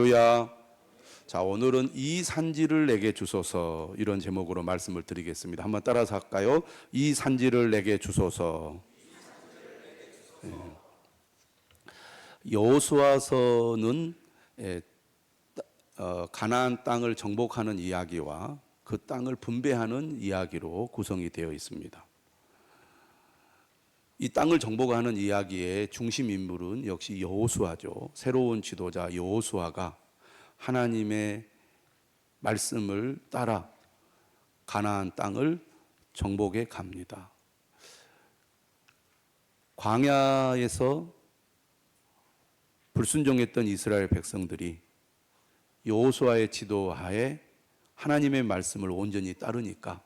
할렐루야. 자, 오늘은 이 산지를 내게 주소서 이런 제목으로 말씀을 드리겠습니다. 한번 따라서 할까요? 이 산지를 내게 주소서. 예. 여호수아서는 예, 따- 어, 가나안 땅을 정복하는 이야기와 그 땅을 분배하는 이야기로 구성이 되어 있습니다. 이 땅을 정복하는 이야기의 중심 인물은 역시 여호수아죠. 새로운 지도자 여호수아가 하나님의 말씀을 따라 가나안 땅을 정복해 갑니다. 광야에서 불순종했던 이스라엘 백성들이 여호수아의 지도하에 하나님의 말씀을 온전히 따르니까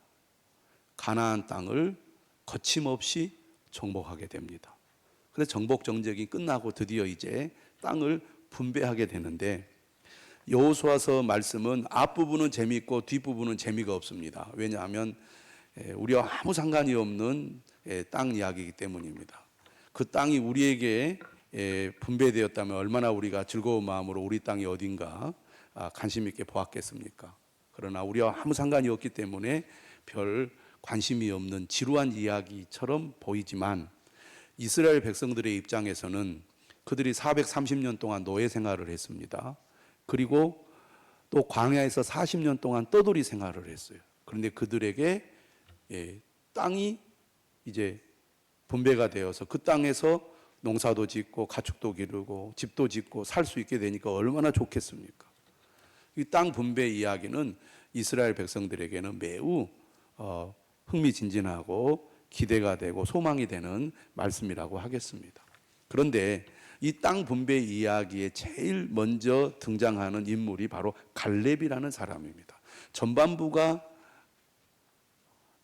가나안 땅을 거침없이 정복하게 됩니다. 그래서 정복 정적이 끝나고 드디어 이제 땅을 분배하게 되는데 여호수아서 말씀은 앞부분은 재미있고 뒷부분은 재미가 없습니다. 왜냐하면 에, 우리와 아무 상관이 없는 에, 땅 이야기이기 때문입니다. 그 땅이 우리에게 에, 분배되었다면 얼마나 우리가 즐거운 마음으로 우리 땅이 어딘가 아, 관심 있게 보았겠습니까? 그러나 우리와 아무 상관이 없기 때문에 별 관심이 없는 지루한 이야기처럼 보이지만 이스라엘 백성들의 입장에서는 그들이 430년 동안 노예 생활을 했습니다. 그리고 또 광야에서 40년 동안 떠돌이 생활을 했어요. 그런데 그들에게 예, 땅이 이제 분배가 되어서 그 땅에서 농사도 짓고 가축도 기르고 집도 짓고 살 수 있게 되니까 얼마나 좋겠습니까? 이 땅 분배 이야기는 이스라엘 백성들에게는 매우 어, 흥미진진하고 기대가 되고 소망이 되는 말씀이라고 하겠습니다. 그런데 이 땅 분배 이야기에 제일 먼저 등장하는 인물이 바로 갈렙이라는 사람입니다. 전반부가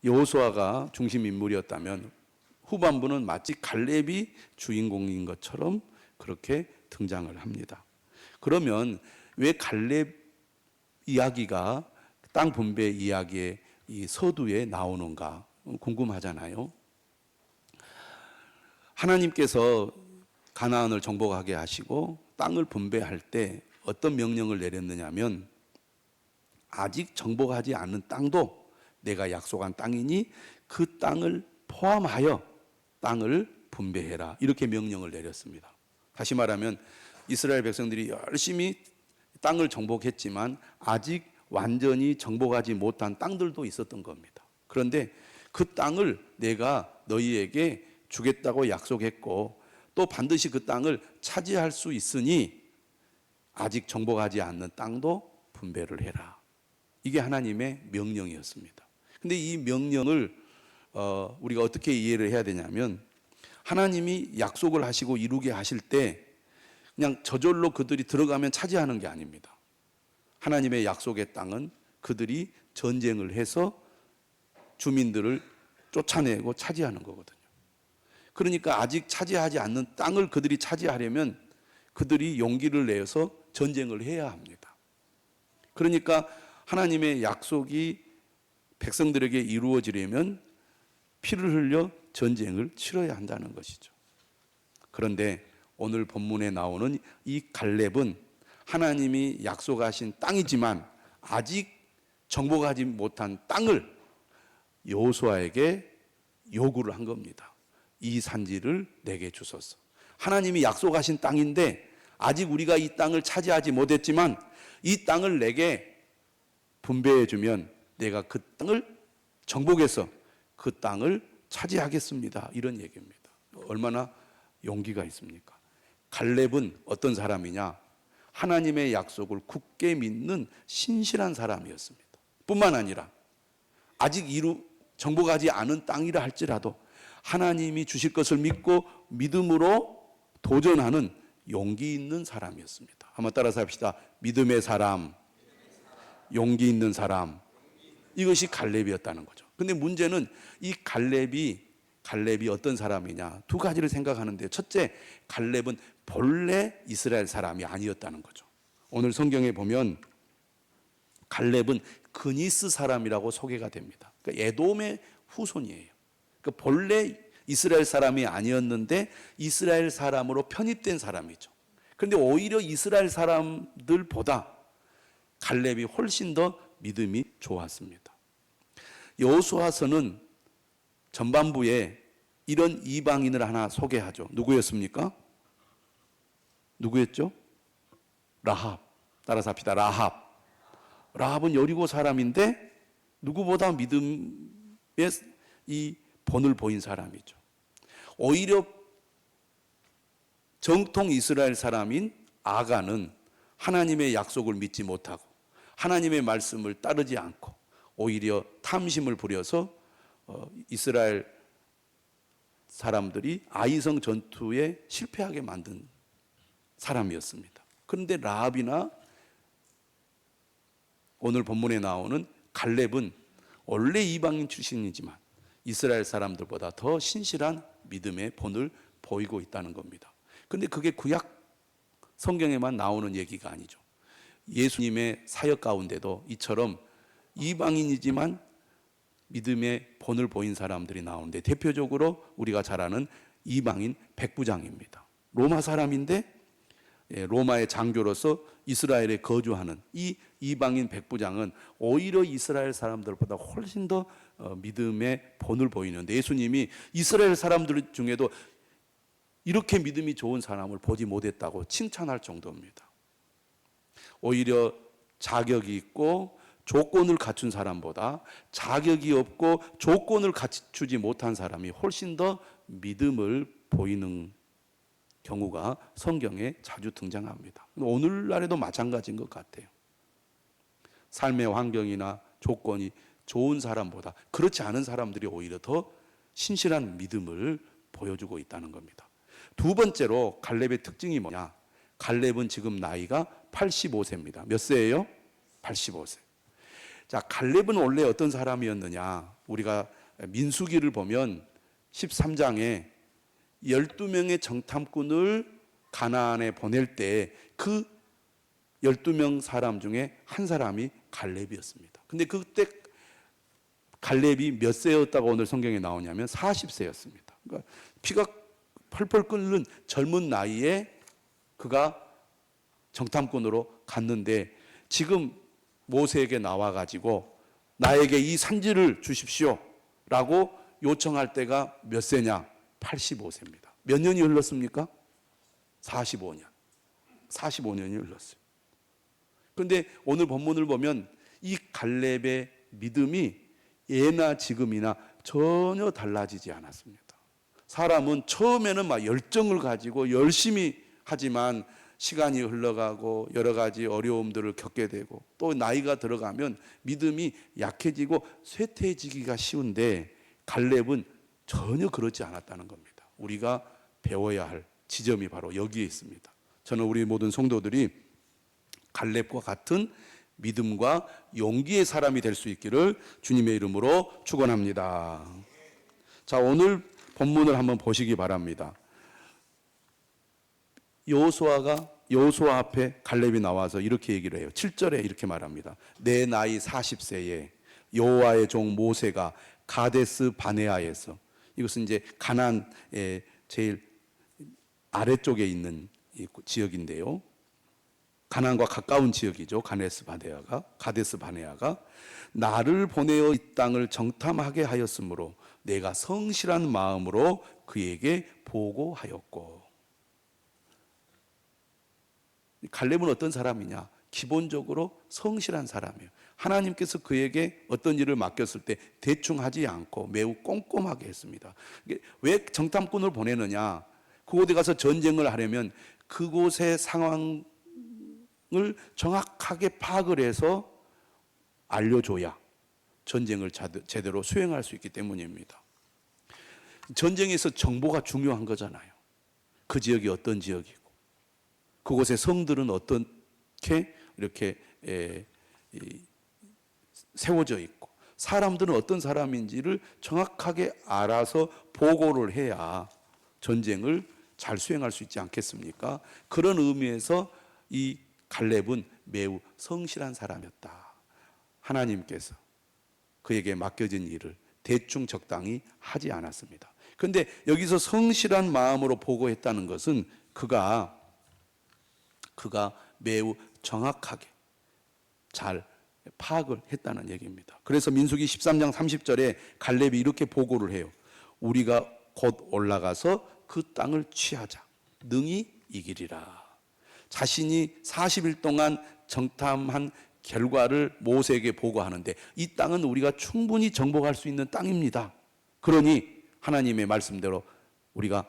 여호수아가 중심 인물이었다면 후반부는 마치 갈렙이 주인공인 것처럼 그렇게 등장을 합니다. 그러면 왜 갈렙 이야기가 땅 분배 이야기의 이 서두에 나오는가 궁금하잖아요. 하나님께서 가나안을 정복하게 하시고 땅을 분배할 때 어떤 명령을 내렸느냐면 아직 정복하지 않은 땅도 내가 약속한 땅이니 그 땅을 포함하여 땅을 분배해라 이렇게 명령을 내렸습니다. 다시 말하면 이스라엘 백성들이 열심히 땅을 정복했지만 아직 완전히 정복하지 못한 땅들도 있었던 겁니다. 그런데 그 땅을 내가 너희에게 주겠다고 약속했고 또 반드시 그 땅을 차지할 수 있으니 아직 정복하지 않는 땅도 분배를 해라. 이게 하나님의 명령이었습니다. 근데 이 명령을 어, 우리가 어떻게 이해를 해야 되냐면 하나님이 약속을 하시고 이루게 하실 때 그냥 저절로 그들이 들어가면 차지하는 게 아닙니다. 하나님의 약속의 땅은 그들이 전쟁을 해서 주민들을 쫓아내고 차지하는 거거든요. 그러니까 아직 차지하지 않는 땅을 그들이 차지하려면 그들이 용기를 내서 전쟁을 해야 합니다. 그러니까 하나님의 약속이 백성들에게 이루어지려면 피를 흘려 전쟁을 치러야 한다는 것이죠. 그런데 오늘 본문에 나오는 이 갈렙은 하나님이 약속하신 땅이지만 아직 정복하지 못한 땅을 여호수아에게 요구를 한 겁니다. 이 산지를 내게 주소서. 하나님이 약속하신 땅인데 아직 우리가 이 땅을 차지하지 못했지만 이 땅을 내게 분배해 주면 내가 그 땅을 정복해서 그 땅을 차지하겠습니다. 이런 얘기입니다. 얼마나 용기가 있습니까? 갈렙은 어떤 사람이냐? 하나님의 약속을 굳게 믿는 신실한 사람이었습니다. 뿐만 아니라 아직 이루 정복하지 않은 땅이라 할지라도 하나님이 주실 것을 믿고 믿음으로 도전하는 용기 있는 사람이었습니다. 한번 따라서 합시다. 믿음의 사람, 용기 있는 사람. 이것이 갈렙이었다는 거죠. 근데 문제는 이 갈렙이 갈렙이 어떤 사람이냐 두 가지를 생각하는데 첫째 갈렙은 본래 이스라엘 사람이 아니었다는 거죠. 오늘 성경에 보면 갈렙은 그니스 사람이라고 소개가 됩니다. 그러니까 에돔의 후손이에요. 그러니까 본래 이스라엘 사람이 아니었는데 이스라엘 사람으로 편입된 사람이죠. 그런데 오히려 이스라엘 사람들보다 갈렙이 훨씬 더 믿음이 좋았습니다. 여호수아서는 전반부에 이런 이방인을 하나 소개하죠. 누구였습니까? 누구였죠? 라합. 따라서 합시다. 라합. 라합은 여리고 사람인데 누구보다 믿음의 이 본을 보인 사람이죠. 오히려 정통 이스라엘 사람인 아가는 하나님의 약속을 믿지 못하고 하나님의 말씀을 따르지 않고 오히려 탐심을 부려서 어, 이스라엘 사람들이 아이성 전투에 실패하게 만든 사람이었습니다. 그런데 라합이나 오늘 본문에 나오는 갈렙은 원래 이방인 출신이지만 이스라엘 사람들보다 더 신실한 믿음의 본을 보이고 있다는 겁니다. 근데 그게 구약 성경에만 나오는 얘기가 아니죠. 예수님의 사역 가운데도 이처럼 이방인이지만 믿음의 본을 보인 사람들이 나오는데 대표적으로 우리가 잘 아는 이방인 백부장입니다. 로마 사람인데 예, 로마의 장교로서 이스라엘에 거주하는 이 이방인 백부장은 오히려 이스라엘 사람들보다 훨씬 더 어, 믿음의 본을 보이는데 예수님이 이스라엘 사람들 중에도 이렇게 믿음이 좋은 사람을 보지 못했다고 칭찬할 정도입니다. 오히려 자격이 있고 조건을 갖춘 사람보다 자격이 없고 조건을 갖추지 못한 사람이 훨씬 더 믿음을 보이는 경우가 성경에 자주 등장합니다. 오늘날에도 마찬가지인 것 같아요. 삶의 환경이나 조건이 좋은 사람보다 그렇지 않은 사람들이 오히려 더 신실한 믿음을 보여주고 있다는 겁니다. 두 번째로 갈렙의 특징이 뭐냐? 갈렙은 지금 나이가 85세입니다. 몇 세예요? 85세. 자, 갈렙은 원래 어떤 사람이었느냐? 우리가 민수기를 보면 13장에 12명의 정탐꾼을 가나안에 보낼 때 그 12명 사람 중에 한 사람이 갈렙이었습니다. 근데 그때 갈렙이 몇 세였다고 오늘 성경에 나오냐면 40세였습니다. 그러니까 피가 펄펄 끓는 젊은 나이에 그가 정탐꾼으로 갔는데 지금 모세에게 나와 가지고 나에게 이 산지를 주십시오 라고 요청할 때가 몇 세냐? 85세입니다. 몇 년이 흘렀습니까? 45년. 45년이 흘렀어요. 그런데 오늘 본문을 보면 이 갈렙의 믿음이 예나 지금이나 전혀 달라지지 않았습니다. 사람은 처음에는 막 열정을 가지고 열심히 하지만 시간이 흘러가고 여러 가지 어려움들을 겪게 되고 또 나이가 들어가면 믿음이 약해지고 쇠퇴해지기가 쉬운데 갈렙은 전혀 그렇지 않았다는 겁니다. 우리가 배워야 할 지점이 바로 여기에 있습니다. 저는 우리 모든 성도들이 갈렙과 같은 믿음과 용기의 사람이 될 수 있기를 주님의 이름으로 축원합니다. 자, 오늘 본문을 한번 보시기 바랍니다. 여호수아가 여호수아 앞에 갈렙이 나와서 이렇게 얘기를 해요. 7절에 이렇게 말합니다. 내 나이 40세에 여호와의 종 모세가 가데스 바네아에서 이것은 이제 가나안의 제일 아래쪽에 있는 지역인데요. 가나안과 가까운 지역이죠. 가네스 바네아가 가데스 바네아가 나를 보내어 이 땅을 정탐하게 하였으므로 내가 성실한 마음으로 그에게 보고하였고 갈렙은 어떤 사람이냐? 기본적으로 성실한 사람이에요. 하나님께서 그에게 어떤 일을 맡겼을 때 대충 하지 않고 매우 꼼꼼하게 했습니다. 왜 정탐꾼을 보내느냐? 그곳에 가서 전쟁을 하려면 그곳의 상황을 정확하게 파악을 해서 알려줘야 전쟁을 제대로 수행할 수 있기 때문입니다. 전쟁에서 정보가 중요한 거잖아요. 그 지역이 어떤 지역이고, 그곳의 성들은 어떻게 이렇게 에, 이, 세워져 있고, 사람들은 어떤 사람인지를 정확하게 알아서 보고를 해야 전쟁을 잘 수행할 수 있지 않겠습니까? 그런 의미에서 이 갈렙은 매우 성실한 사람이었다. 하나님께서 그에게 맡겨진 일을 대충 적당히 하지 않았습니다. 그런데 여기서 성실한 마음으로 보고했다는 것은 그가 그가 매우 정확하게 잘 파악을 했다는 얘기입니다. 그래서 민수기 13장 30절에 갈렙이 이렇게 보고를 해요. 우리가 곧 올라가서 그 땅을 취하자. 능히 이기리라. 자신이 40일 동안 정탐한 결과를 모세에게 보고하는데 이 땅은 우리가 충분히 정복할 수 있는 땅입니다. 그러니 하나님의 말씀대로 우리가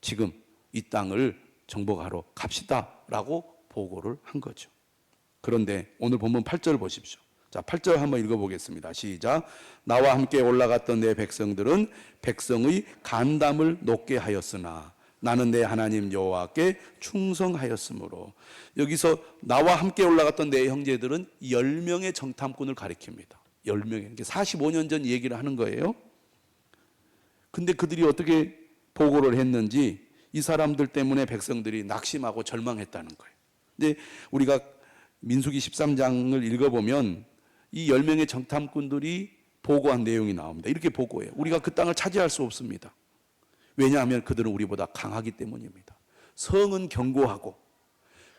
지금 이 땅을 정복하러 갑시다라고 보고를 한 거죠. 그런데 오늘 본문 8절 보십시오. 자, 8절 한번 읽어보겠습니다. 시작. 나와 함께 올라갔던 내 백성들은 백성의 간담을 높게 하였으나 나는 내 하나님 여호와께 충성하였으므로 여기서 나와 함께 올라갔던 내 형제들은 10명의 정탐꾼을 가리킵니다. 10명의 45년 전 얘기를 하는 거예요. 근데 그들이 어떻게 보고를 했는지 이 사람들 때문에 백성들이 낙심하고 절망했다는 거예요. 근데 우리가 민수기 13장을 읽어보면 이 10명의 정탐꾼들이 보고한 내용이 나옵니다. 이렇게 보고해요. 우리가 그 땅을 차지할 수 없습니다. 왜냐하면 그들은 우리보다 강하기 때문입니다. 성은 견고하고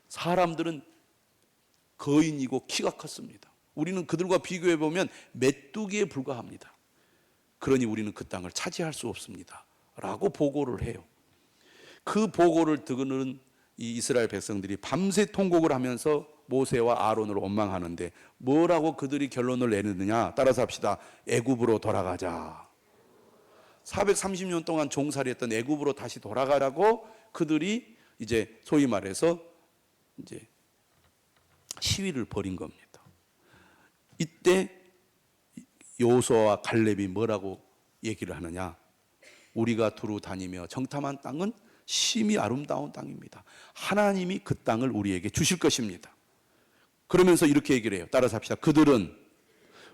사람들은 거인이고 키가 컸습니다. 우리는 그들과 비교해 보면 메뚜기에 불과합니다. 그러니 우리는 그 땅을 차지할 수 없습니다. 라고 보고를 해요. 그 보고를 듣는 이 이스라엘 백성들이 밤새 통곡을 하면서 모세와 아론을 원망하는데 뭐라고 그들이 결론을 내느냐 따라서 합시다. 애굽으로 돌아가자. 430년 동안 종살이했던 애굽으로 다시 돌아가라고 그들이 이제 소위 말해서 이제 시위를 벌인 겁니다. 이때 요소와 갈렙이 뭐라고 얘기를 하느냐? 우리가 두루 다니며 정탐한 땅은 심히 아름다운 땅입니다. 하나님이 그 땅을 우리에게 주실 것입니다. 그러면서 이렇게 얘기를 해요. 따라서 합시다. 그들은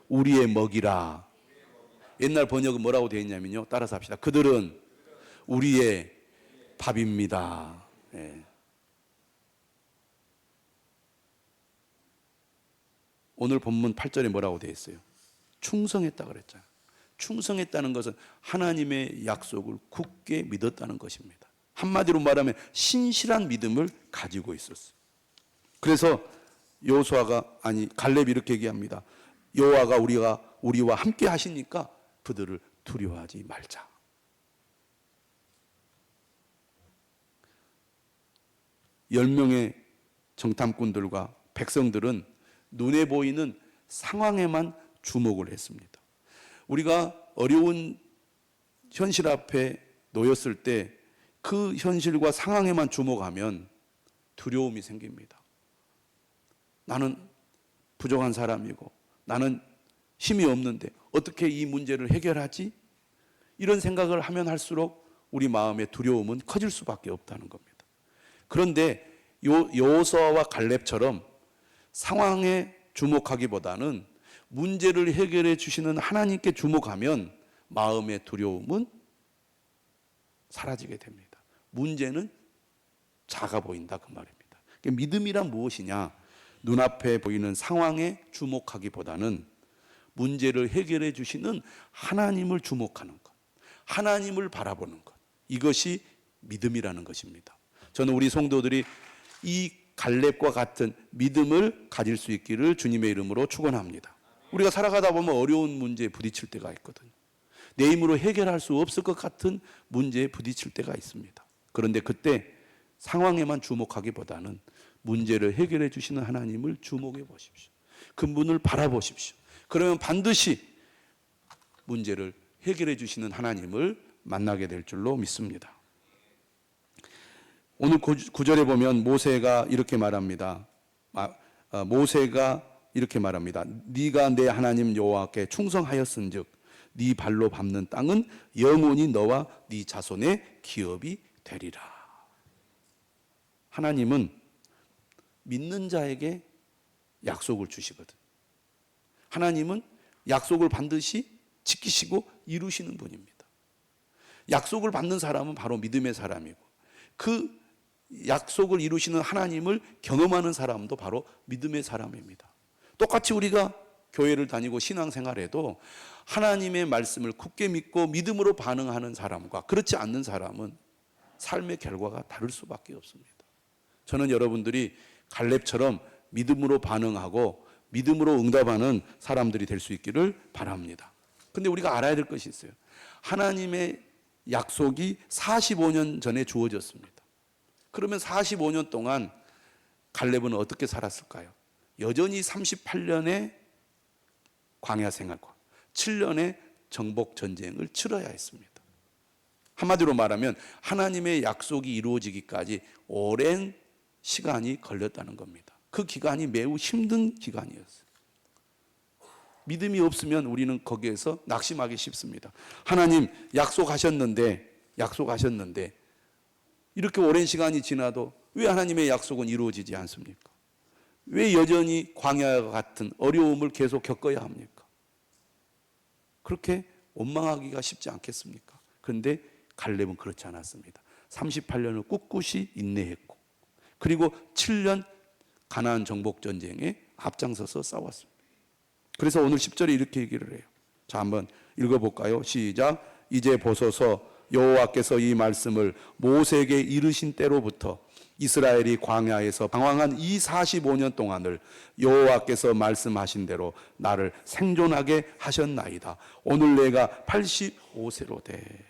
우리의 먹이라. 옛날 번역은 뭐라고 되어 있냐면요. 따라서 합시다. 그들은 우리의 밥입니다. 예. 오늘 본문 8절에 뭐라고 되어 있어요? 충성했다 그랬잖아요. 충성했다는 것은 하나님의 약속을 굳게 믿었다는 것입니다. 한마디로 말하면 신실한 믿음을 가지고 있었어요. 그래서 여호수아가 아니 갈렙이 이렇게 얘기합니다. 여호와가 우리가 우리와 함께 하시니까 그들을 두려워하지 말자. 열 명의 정탐꾼들과 백성들은 눈에 보이는 상황에만 주목을 했습니다. 우리가 어려운 현실 앞에 놓였을 때 그 현실과 상황에만 주목하면 두려움이 생깁니다. 나는 부족한 사람이고 나는 힘이 없는데 어떻게 이 문제를 해결하지? 이런 생각을 하면 할수록 우리 마음의 두려움은 커질 수밖에 없다는 겁니다. 그런데 요 여호수아와 갈렙처럼 상황에 주목하기보다는 문제를 해결해 주시는 하나님께 주목하면 마음의 두려움은 사라지게 됩니다. 문제는 작아 보인다 그 말입니다. 그러니까 믿음이란 무엇이냐? 눈앞에 보이는 상황에 주목하기보다는 문제를 해결해 주시는 하나님을 주목하는 것, 하나님을 바라보는 것. 이것이 믿음이라는 것입니다. 저는 우리 성도들이 이 갈렙과 같은 믿음을 가질 수 있기를 주님의 이름으로 축원합니다. 우리가 살아가다 보면 어려운 문제에 부딪힐 때가 있거든요. 내 힘으로 해결할 수 없을 것 같은 문제에 부딪힐 때가 있습니다. 그런데 그때 상황에만 주목하기보다는 문제를 해결해 주시는 하나님을 주목해 보십시오. 그분을 바라보십시오. 그러면 반드시 문제를 해결해 주시는 하나님을 만나게 될 줄로 믿습니다. 오늘 구절에 보면 모세가 이렇게 말합니다. 어, 모세가 이렇게 말합니다. 네가 내 하나님 여호와께 충성하였은즉 네 발로 밟는 땅은 영원히 너와 네 자손의 기업이 되리라. 하나님은 믿는 자에게 약속을 주시거든. 하나님은 약속을 반드시 지키시고 이루시는 분입니다. 약속을 받는 사람은 바로 믿음의 사람이고 그 약속을 이루시는 하나님을 경험하는 사람도 바로 믿음의 사람입니다. 똑같이 우리가 교회를 다니고 신앙생활해도 하나님의 말씀을 굳게 믿고 믿음으로 반응하는 사람과 그렇지 않는 사람은 삶의 결과가 다를 수밖에 없습니다. 저는 여러분들이 갈렙처럼 믿음으로 반응하고 믿음으로 응답하는 사람들이 될 수 있기를 바랍니다. 근데 우리가 알아야 될 것이 있어요. 하나님의 약속이 45년 전에 주어졌습니다. 그러면 45년 동안 갈렙은 어떻게 살았을까요? 여전히 38년의 광야 생활과 7년의 정복 전쟁을 치러야 했습니다. 한마디로 말하면 하나님의 약속이 이루어지기까지 오랜 시간이 걸렸다는 겁니다. 그 기간이 매우 힘든 기간이었어요. 믿음이 없으면 우리는 거기에서 낙심하기 쉽습니다. 하나님 약속하셨는데 약속하셨는데 이렇게 오랜 시간이 지나도 왜 하나님의 약속은 이루어지지 않습니까? 왜 여전히 광야와 같은 어려움을 계속 겪어야 합니까? 그렇게 원망하기가 쉽지 않겠습니까? 그런데 갈렙은 그렇지 않았습니다. 38년을 꿋꿋이 인내했고 그리고 7년 가나안 정복 전쟁에 앞장서서 싸웠습니다. 그래서 오늘 10절에 이렇게 얘기를 해요. 자, 한번 읽어 볼까요? 시작. 이제 보소서 여호와께서 이 말씀을 모세에게 이르신 때로부터 이스라엘이 광야에서 방황한 이 45년 동안을 여호와께서 말씀하신 대로 나를 생존하게 하셨나이다. 오늘 내가 85세로 돼.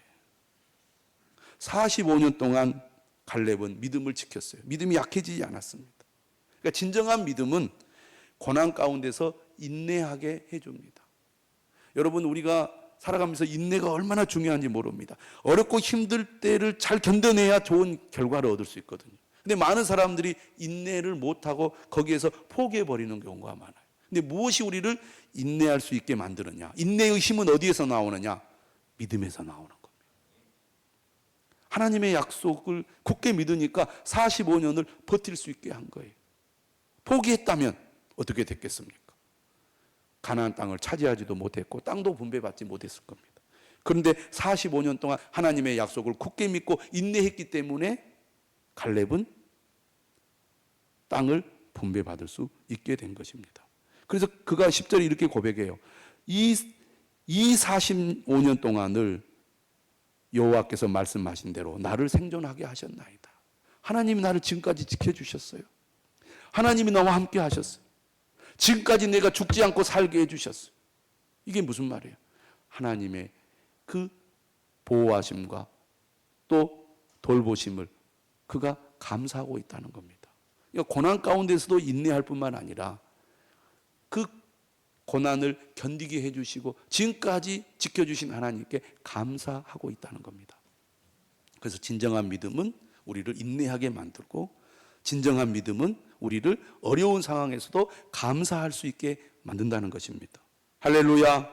45년 동안 갈렙은 믿음을 지켰어요. 믿음이 약해지지 않았습니다. 그러니까 진정한 믿음은 고난 가운데서 인내하게 해줍니다. 여러분 우리가 살아가면서 인내가 얼마나 중요한지 모릅니다. 어렵고 힘들 때를 잘 견뎌내야 좋은 결과를 얻을 수 있거든요. 근데 많은 사람들이 인내를 못하고 거기에서 포기해 버리는 경우가 많아요. 근데 무엇이 우리를 인내할 수 있게 만드느냐? 인내의 힘은 어디에서 나오느냐? 믿음에서 나오는. 하나님의 약속을 굳게 믿으니까 45년을 버틸 수 있게 한 거예요. 포기했다면 어떻게 됐겠습니까? 가나안 땅을 차지하지도 못했고 땅도 분배받지 못했을 겁니다. 그런데 45년 동안 하나님의 약속을 굳게 믿고 인내했기 때문에 갈렙은 땅을 분배받을 수 있게 된 것입니다. 그래서 그가 10절에 이렇게 고백해요. 이, 이 45년 동안을 여호와께서 말씀하신 대로 나를 생존하게 하셨나이다. 하나님이 나를 지금까지 지켜주셨어요. 하나님이 나와 함께 하셨어요. 지금까지 내가 죽지 않고 살게 해주셨어요. 이게 무슨 말이에요? 하나님의 그 보호하심과 또 돌보심을 그가 감사하고 있다는 겁니다. 그러니까 고난 가운데서도 인내할 뿐만 아니라 그 고난을 견디게 해주시고 지금까지 지켜주신 하나님께 감사하고 있다는 겁니다. 그래서 진정한 믿음은 우리를 인내하게 만들고 진정한 믿음은 우리를 어려운 상황에서도 감사할 수 있게 만든다는 것입니다. 할렐루야.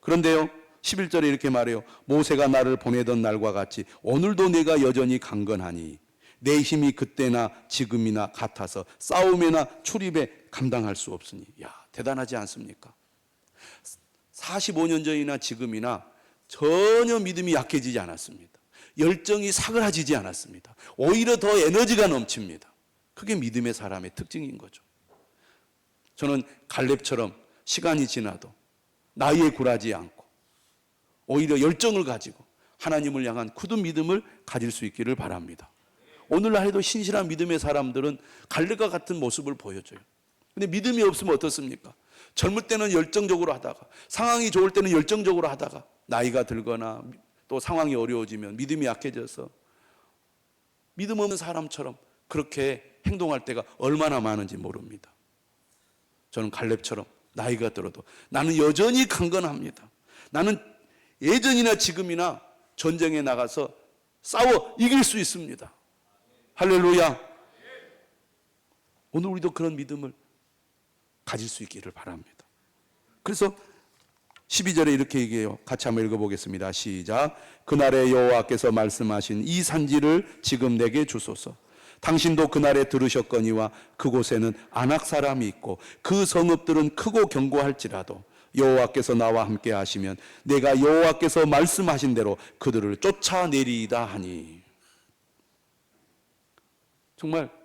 그런데요, 11절에 이렇게 말해요. 모세가 나를 보내던 날과 같이 오늘도 내가 여전히 강건하니 내 힘이 그때나 지금이나 같아서 싸움이나 출입에 감당할 수 없으니. 야, 대단하지 않습니까? 45년 전이나 지금이나 전혀 믿음이 약해지지 않았습니다. 열정이 사그라지지 않았습니다. 오히려 더 에너지가 넘칩니다. 그게 믿음의 사람의 특징인 거죠. 저는 갈렙처럼 시간이 지나도 나이에 굴하지 않고 오히려 열정을 가지고 하나님을 향한 굳은 믿음을 가질 수 있기를 바랍니다. 오늘날 해도 신실한 믿음의 사람들은 갈렙과 같은 모습을 보여줘요. 근데 믿음이 없으면 어떻습니까? 젊을 때는 열정적으로 하다가 상황이 좋을 때는 열정적으로 하다가 나이가 들거나 또 상황이 어려워지면 믿음이 약해져서 믿음 없는 사람처럼 그렇게 행동할 때가 얼마나 많은지 모릅니다. 저는 갈렙처럼 나이가 들어도 나는 여전히 강건합니다. 나는 예전이나 지금이나 전쟁에 나가서 싸워 이길 수 있습니다. 할렐루야. 오늘 우리도 그런 믿음을 가질 수 있기를 바랍니다. 그래서 12절에 이렇게 얘기해요. 같이 한번 읽어보겠습니다. 시작. 그날에 여호와께서 말씀하신 이 산지를 지금 내게 주소서. 당신도 그날에 들으셨거니와 그곳에는 안악 사람이 있고 그 성읍들은 크고 견고할지라도 여호와께서 나와 함께 하시면 내가 여호와께서 말씀하신 대로 그들을 쫓아내리이다 하니 정말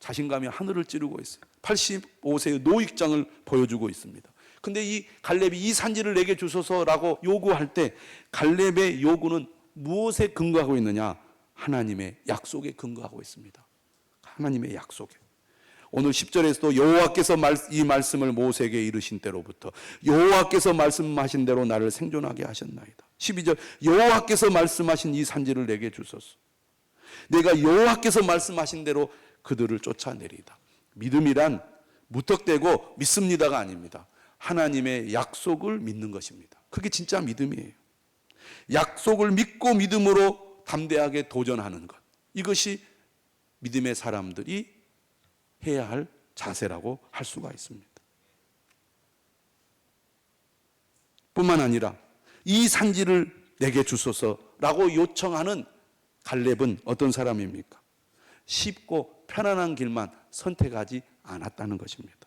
자신감이 하늘을 찌르고 있어요. 85세의 노익장을 보여주고 있습니다. 근데 이 갈렙이 이 산지를 내게 주소서라고 요구할 때 갈렙의 요구는 무엇에 근거하고 있느냐? 하나님의 약속에 근거하고 있습니다. 하나님의 약속에 오늘 10절에서도 여호와께서 말- 이 말씀을 모세에게 이르신 때로부터 여호와께서 말씀하신 대로 나를 생존하게 하셨나이다. 12절 여호와께서 말씀하신 이 산지를 내게 주소서. 내가 여호와께서 말씀하신 대로 그들을 쫓아내리다. 믿음이란 무턱대고 믿습니다가 아닙니다. 하나님의 약속을 믿는 것입니다. 그게 진짜 믿음이에요. 약속을 믿고 믿음으로 담대하게 도전하는 것. 이것이 믿음의 사람들이 해야 할 자세라고 할 수가 있습니다. 뿐만 아니라 이 산지를 내게 주소서라고 요청하는 갈렙은 어떤 사람입니까? 쉽고 편안한 길만 선택하지 않았다는 것입니다.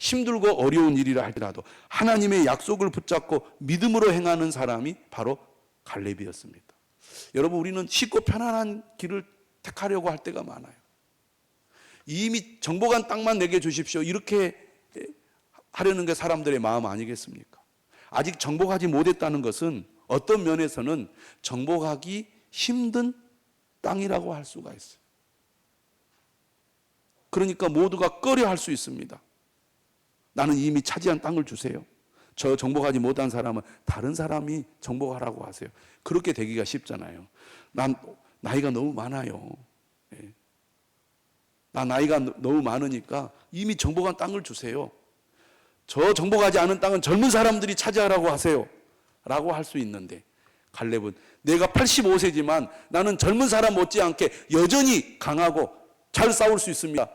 힘들고 어려운 일이라 할지라도 하나님의 약속을 붙잡고 믿음으로 행하는 사람이 바로 갈렙이었습니다. 여러분 우리는 쉽고 편안한 길을 택하려고 할 때가 많아요. 이미 정복한 땅만 내게 주십시오. 이렇게 하려는 게 사람들의 마음 아니겠습니까? 아직 정복하지 못했다는 것은 어떤 면에서는 정복하기 힘든 땅이라고 할 수가 있어요. 그러니까 모두가 꺼려 할 수 있습니다. 나는 이미 차지한 땅을 주세요. 저 정복하지 못한 사람은 다른 사람이 정복하라고 하세요. 그렇게 되기가 쉽잖아요. 난 나이가 너무 많아요. 예. 나 나이가 너- 너무 많으니까 이미 정복한 땅을 주세요. 저 정복하지 않은 땅은 젊은 사람들이 차지하라고 하세요. 라고 할 수 있는데 갈렙은 내가 85세지만 나는 젊은 사람 못지않게 여전히 강하고 잘 싸울 수 있습니다.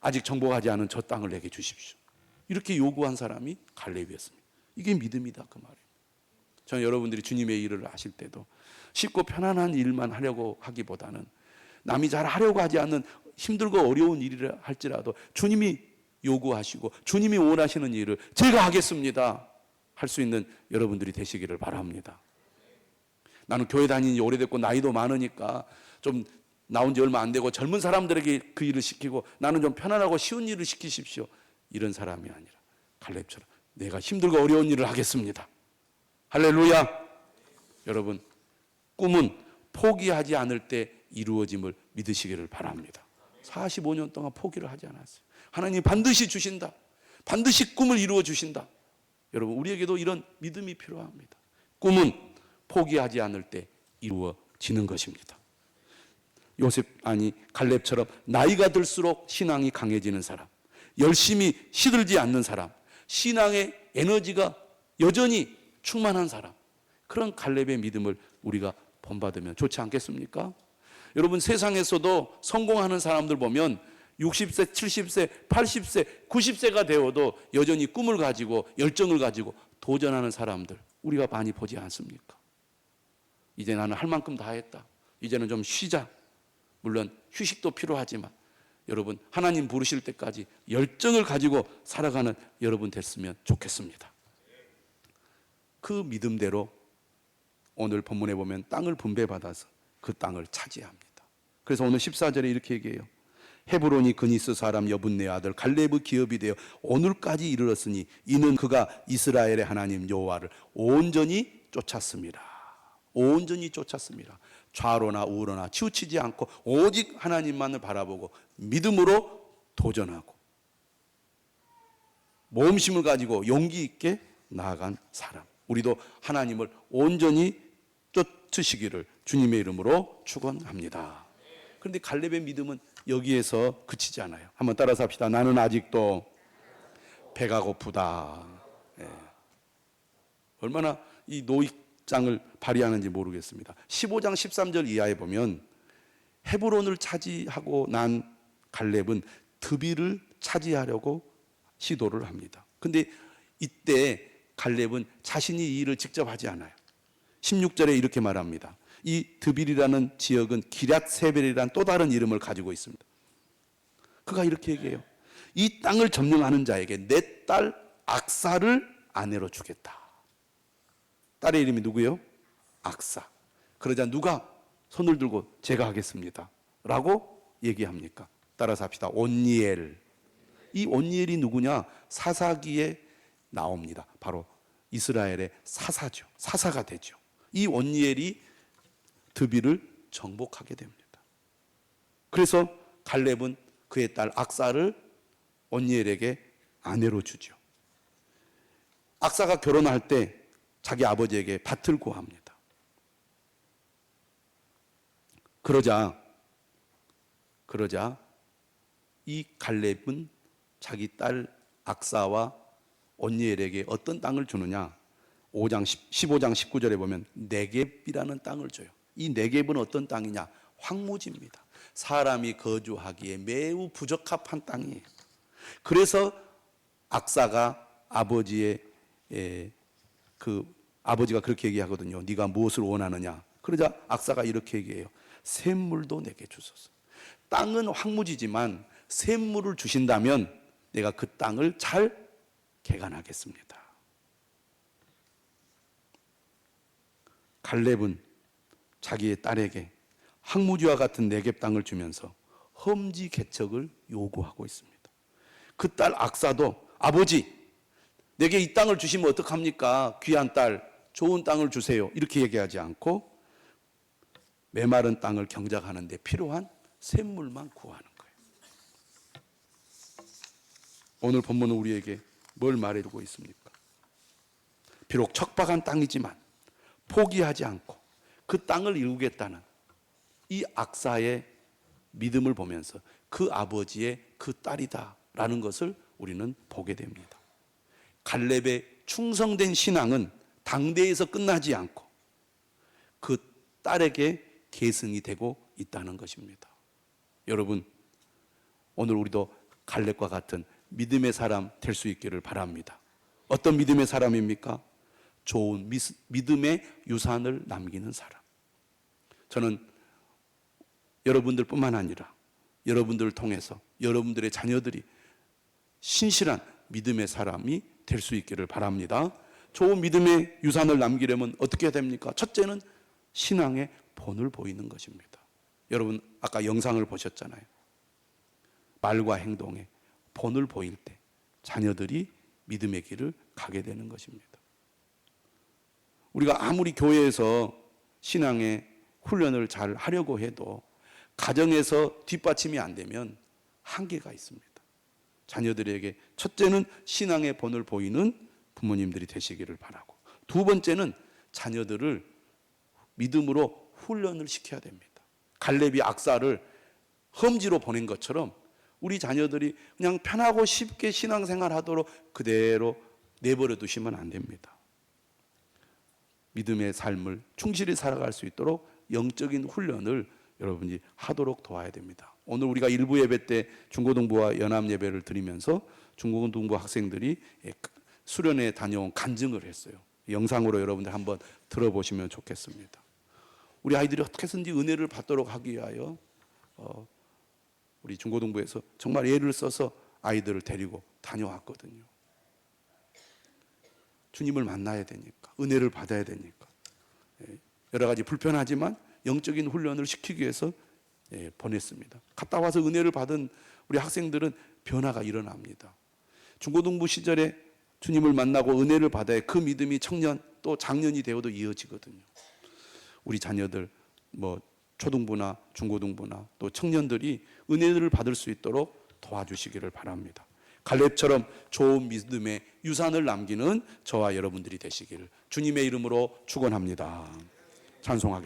아직 정복하지 않은 저 땅을 내게 주십시오. 이렇게 요구한 사람이 갈렙이었습니다. 이게 믿음이다 그 말이에요. 저는 여러분들이 주님의 일을 하실 때도 쉽고 편안한 일만 하려고 하기보다는 남이 잘 하려고 하지 않는 힘들고 어려운 일이라 할지라도 주님이 요구하시고 주님이 원하시는 일을 제가 하겠습니다. 할 수 있는 여러분들이 되시기를 바랍니다. 나는 교회 다니는 지 오래됐고 나이도 많으니까 좀 나온 지 얼마 안 되고 젊은 사람들에게 그 일을 시키고 나는 좀 편안하고 쉬운 일을 시키십시오. 이런 사람이 아니라 갈렙처럼 내가 힘들고 어려운 일을 하겠습니다. 할렐루야. 여러분 꿈은 포기하지 않을 때 이루어짐을 믿으시기를 바랍니다. 45년 동안 포기를 하지 않았어요. 하나님 반드시 주신다. 반드시 꿈을 이루어 주신다. 여러분 우리에게도 이런 믿음이 필요합니다. 꿈은 포기하지 않을 때 이루어지는 것입니다. 요셉 아니 갈렙처럼 나이가 들수록 신앙이 강해지는 사람, 열심히 시들지 않는 사람, 신앙의 에너지가 여전히 충만한 사람, 그런 갈렙의 믿음을 우리가 본받으면 좋지 않겠습니까? 여러분 세상에서도 성공하는 사람들 보면 60세, 70세, 80세, 90세가 되어도 여전히 꿈을 가지고 열정을 가지고 도전하는 사람들 우리가 많이 보지 않습니까? 이제 나는 할 만큼 다 했다. 이제는 좀 쉬자. 물론 휴식도 필요하지만 여러분 하나님 부르실 때까지 열정을 가지고 살아가는 여러분 됐으면 좋겠습니다. 그 믿음대로 오늘 본문에 보면 땅을 분배받아서 그 땅을 차지합니다. 그래서 오늘 14절에 이렇게 얘기해요. 헤브론이 그니스 사람 여분네 아들 갈렙의 기업이 되어 오늘까지 이르렀으니 이는 그가 이스라엘의 하나님 여호와를 온전히 쫓았습니다. 온전히 쫓았습니다. 좌로나 우로나 치우치지 않고 오직 하나님만을 바라보고 믿음으로 도전하고 모험심을 가지고 용기 있게 나아간 사람. 우리도 하나님을 온전히 쫓으시기를 주님의 이름으로 축원합니다. 그런데 갈렙의 믿음은 여기에서 그치지 않아요. 한번 따라서 합시다. 나는 아직도 배가 고프다. 예. 얼마나 이 노익 장을 발휘하는지 모르겠습니다. 15장 13절 이하에 보면 헤브론을 차지하고 난 갈렙은 드비를 차지하려고 시도를 합니다. 근데 이때 갈렙은 자신이 이 일을 직접 하지 않아요. 16절에 이렇게 말합니다. 이 드빌이라는 지역은 기랏 세벨이라는 또 다른 이름을 가지고 있습니다. 그가 이렇게 얘기해요. 이 땅을 점령하는 자에게 내 딸 악사를 아내로 주겠다. 딸의 이름이 누구예요? 악사. 그러자 누가 손을 들고 제가 하겠습니다. 라고 얘기합니까? 따라서 합시다. 온니엘. 이 온니엘이 누구냐? 사사기에 나옵니다. 바로 이스라엘의 사사죠. 사사가 되죠. 이 온니엘이 드비를 정복하게 됩니다. 그래서 갈렙은 그의 딸 악사를 온니엘에게 아내로 주죠. 악사가 결혼할 때 자기 아버지에게 밭을 구합니다. 그러자 그러자 이 갈렙은 자기 딸 악사와 온니엘에게 어떤 땅을 주느냐? 5장 15장 19절에 보면 네겝이라는 땅을 줘요. 이 네겝은 어떤 땅이냐? 황무지입니다. 사람이 거주하기에 매우 부적합한 땅이에요. 그래서 악사가 아버지의 에, 그 아버지가 그렇게 얘기하거든요. 네가 무엇을 원하느냐? 그러자 악사가 이렇게 얘기해요. 샘물도 내게 주소서. 땅은 황무지지만 샘물을 주신다면 내가 그 땅을 잘 개간하겠습니다. 갈렙은 자기의 딸에게 항무지와 같은 내갭 땅을 주면서 험지 개척을 요구하고 있습니다. 그 딸 악사도 아버지 내게 이 땅을 주시면 어떡합니까? 귀한 딸 좋은 땅을 주세요. 이렇게 얘기하지 않고 메마른 땅을 경작하는데 필요한 샘물만 구하는 거예요. 오늘 본문은 우리에게 뭘 말해주고 있습니까? 비록 척박한 땅이지만 포기하지 않고 그 땅을 이루겠다는 이 악사의 믿음을 보면서 그 아버지의 그 딸이다라는 것을 우리는 보게 됩니다. 갈렙의 충성된 신앙은 당대에서 끝나지 않고 그 딸에게 계승이 되고 있다는 것입니다. 여러분, 오늘 우리도 갈렙과 같은 믿음의 사람 될 수 있기를 바랍니다. 어떤 믿음의 사람입니까? 좋은 미스- 믿음의 유산을 남기는 사람. 저는 여러분들뿐만 아니라 여러분들을 통해서 여러분들의 자녀들이 신실한 믿음의 사람이 될 수 있기를 바랍니다. 좋은 믿음의 유산을 남기려면 어떻게 됩니까? 첫째는 신앙의 본을 보이는 것입니다. 여러분 아까 영상을 보셨잖아요. 말과 행동에 본을 보일 때 자녀들이 믿음의 길을 가게 되는 것입니다. 우리가 아무리 교회에서 신앙의 훈련을 잘 하려고 해도 가정에서 뒷받침이 안 되면 한계가 있습니다. 자녀들에게 첫째는 신앙의 본을 보이는 부모님들이 되시기를 바라고 두 번째는 자녀들을 믿음으로 훈련을 시켜야 됩니다. 갈렙이 악사를 험지로 보낸 것처럼 우리 자녀들이 그냥 편하고 쉽게 신앙생활 하도록 그대로 내버려 두시면 안 됩니다. 믿음의 삶을 충실히 살아갈 수 있도록 영적인 훈련을 여러분이 하도록 도와야 됩니다. 오늘 우리가 일부 예배 때 중고등부와 연합 예배를 드리면서 중고등부 학생들이 예, 수련회 다녀온 간증을 했어요. 영상으로 여러분들 한번 들어보시면 좋겠습니다. 우리 아이들이 어떻게 해서든지 은혜를 받도록 하기 위하여 어, 우리 중고등부에서 정말 애를 써서 아이들을 데리고 다녀왔거든요. 주님을 만나야 되니까 은혜를 받아야 되니까 예, 여러 가지 불편하지만 영적인 훈련을 시키기 위해서 예, 보냈습니다. 갔다 와서 은혜를 받은 우리 학생들은 변화가 일어납니다. 중고등부 시절에 주님을 만나고 은혜를 받아야 그 믿음이 청년 또 장년이 되어도 이어지거든요. 우리 자녀들 뭐 초등부나 중고등부나 또 청년들이 은혜를 받을 수 있도록 도와주시기를 바랍니다. 갈렙처럼 좋은 믿음의 유산을 남기는 저와 여러분들이 되시기를 주님의 이름으로 축원합니다. 찬송하겠습니다.